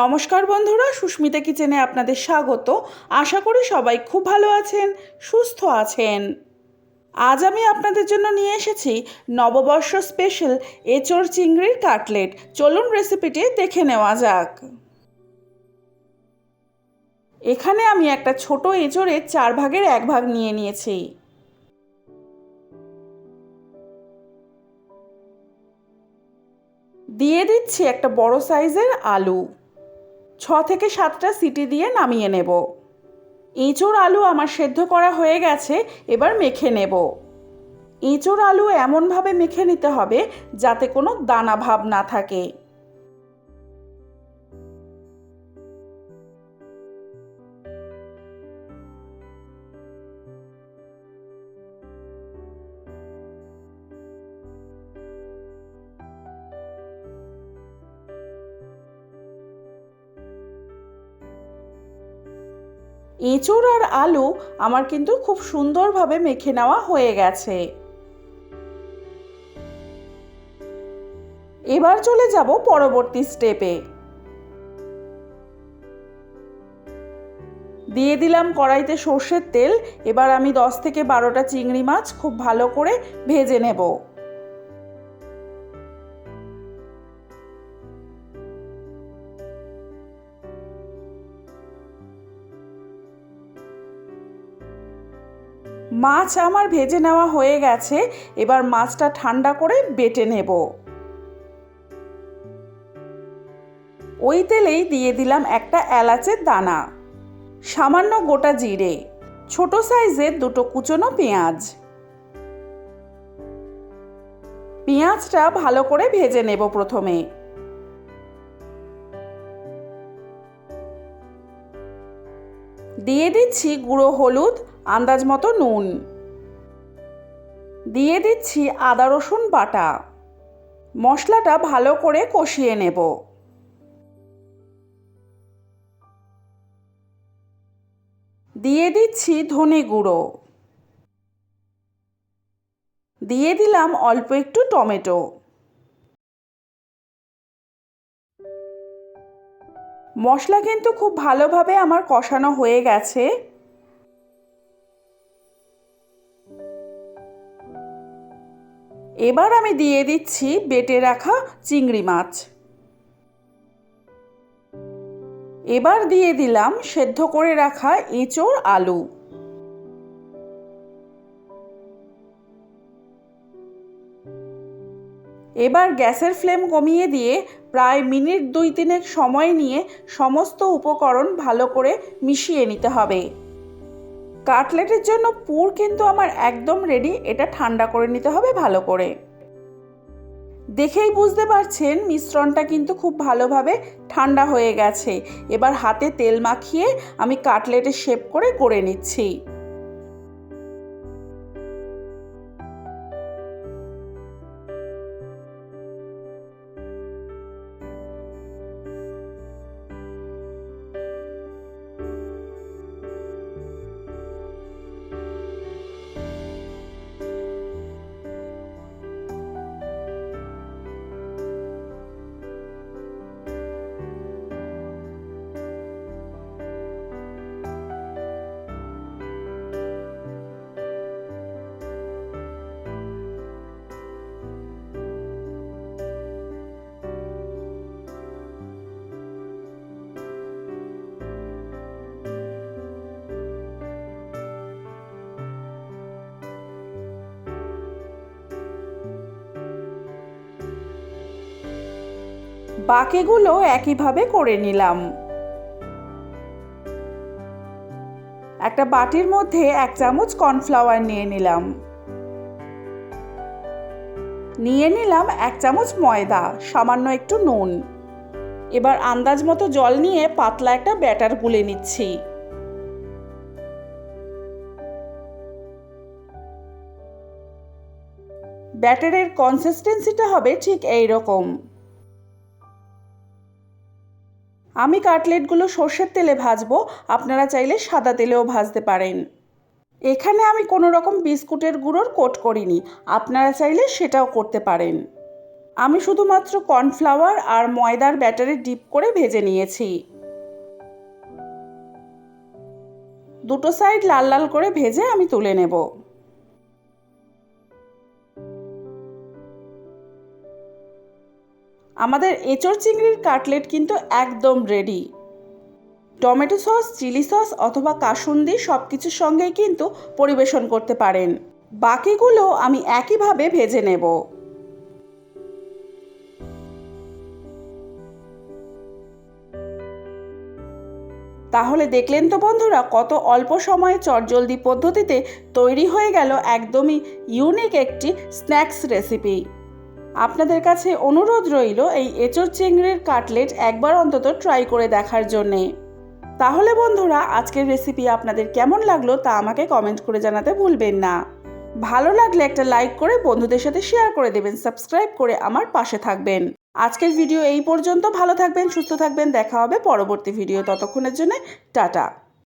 নমস্কার বন্ধুরা, সুস্মিতা কিচেনে আপনাদের স্বাগত। আশা করি সবাই খুব ভালো আছেন, সুস্থ আছেন। আজ আমি আপনাদের জন্য নিয়ে এসেছি নববর্ষ স্পেশাল এঁচড় চিংড়ির কাটলেট। চলুন রেসিপিটি দেখে নেওয়া যাক। এখানে আমি একটা ছোট এঁচড়ের চার ভাগের এক ভাগ নিয়ে নিয়েছি। দিয়ে দিচ্ছি একটা বড় সাইজের আলু। ছ থেকে সাতটা সিটি দিয়ে নামিয়ে নেব। এঁচোড় আলু আমার সেদ্ধ করা হয়ে গেছে, এবার মেখে নেব। এঁচোড় আলু এমনভাবে মেখে নিতে হবে যাতে কোনো দানা ভাব না থাকে। এঁচোড় আর আলু আমার কিন্তু খুব সুন্দরভাবে মেখে নেওয়া হয়ে গেছে। এবার চলে যাব পরবর্তী স্টেপে। দিয়ে দিলাম কড়াইতে সর্ষের তেল, এবার আমি দশ থেকে বারোটা চিংড়ি মাছ খুব ভালো করে ভেজে নেব। মাছ আমার ভেজে নেওয়া হয়ে গেছে, এবার মাছটা ঠান্ডা করে বেটে নেব। ওই তেলেই দিয়ে দিলাম একটা এলাচের দানা, সামান্য গোটা জিরে, ছোট সাইজের দুটো কুচনো পেঁয়াজ। পেঁয়াজটা ভালো করে ভেজে নেব প্রথমে। দিয়ে দিচ্ছি গুঁড়ো হলুদ আন্দাজ মতো নুন। দিয়ে দিচ্ছি আদা রসুন বাটা। মশলাটা ভালো করে কষিয়ে নেব। দিয়ে দিচ্ছি ধনে গুঁড়ো। দিয়ে দিলাম অল্প একটু টমেটো। মশলা কিন্তু খুব ভালোভাবে আমার কষানো হয়ে গেছে। এবার আমি দিয়ে দিচ্ছি বেটে রাখা চিংড়ি মাছ। এবার দিয়ে দিলাম সেদ্ধ করে রাখা এঁচোড় আলু। এবার গ্যাসের ফ্লেম কমিয়ে দিয়ে প্রায় মিনিট দুই তিনেক সময় নিয়ে সমস্ত উপকরণ ভালো করে মিশিয়ে নিতে হবে। কাটলেটের জন্য পুর কিন্তু আমার একদম রেডি এটা ঠান্ডা করে নিতে হবে ভালো করে। দেখেই বুঝতে পারছেন, মিশ্রণটা কিন্তু খুব ভালোভাবে ঠান্ডা হয়ে গেছে। এবার হাতে তেল মাখিয়ে আমি কাটলেটের শেপ করে করে নিচ্ছি। বাকিগুলো একইভাবে করে নিলাম। একটা বাটির মধ্যে এক চামচ কর্নফ্লাওয়ার নিয়ে নিলাম। নিয়ে নিলাম এক চামচ ময়দা, সামান্য একটু নুন। এবার আন্দাজ মতো জল নিয়ে পাতলা একটা ব্যাটার গুলে নিচ্ছি। ব্যাটারের কনসিস্টেন্সিটা হবে ঠিক এই রকম আমি কাটলেটগুলো সর্ষের তেলে ভাজবো, আপনারা চাইলে সাদা তেলেও ভাজতে পারেন। এখানে আমি কোনো রকম বিস্কুটের গুঁড়োর কোট করিনি, আপনারা চাইলে সেটাও করতে পারেন। আমি শুধুমাত্র কর্নফ্লাওয়ার আর ময়দার ব্যাটারে ডিপ করে ভেজে নিয়েছি। দুটো সাইড লাল লাল করে ভেজে আমি তুলে নেব। আমাদের এঁচড় চিংড়ির কাটলেট কিন্তু একদম ready tomato sauce, chilli sauce অথবা কাসুন্দি সব কিছুর সঙ্গেই কিন্তু পরিবেশন করতে পারেন। বাকিগুলো আমি একইভাবে ভেজে নেব। তাহলে দেখলেন তো বন্ধুরা, কত অল্প সময়ে চটজলদি পদ্ধতিতে তৈরি হয়ে গেল একদমই ইউনিক একটি স্ন্যাক্স রেসিপি আপনাদের কাছে অনুরোধ রইল এই এঁচড় চিংড়ির কাটলেট একবার অন্তত ট্রাই করে দেখার জন্যে। তাহলে বন্ধুরা, আজকের রেসিপি আপনাদের কেমন লাগল তা আমাকে কমেন্ট করে জানাতে ভুলবেন না। ভালো লাগলে একটা লাইক করে বন্ধুদের সাথে শেয়ার করে দেবেন সাবস্ক্রাইব করে আমার পাশে থাকবেন। আজকের ভিডিও এই পর্যন্ত। ভালো থাকবেন, সুস্থ থাকবেন। দেখা হবে পরবর্তী ভিডিও ততক্ষণের জন্য, টাটা।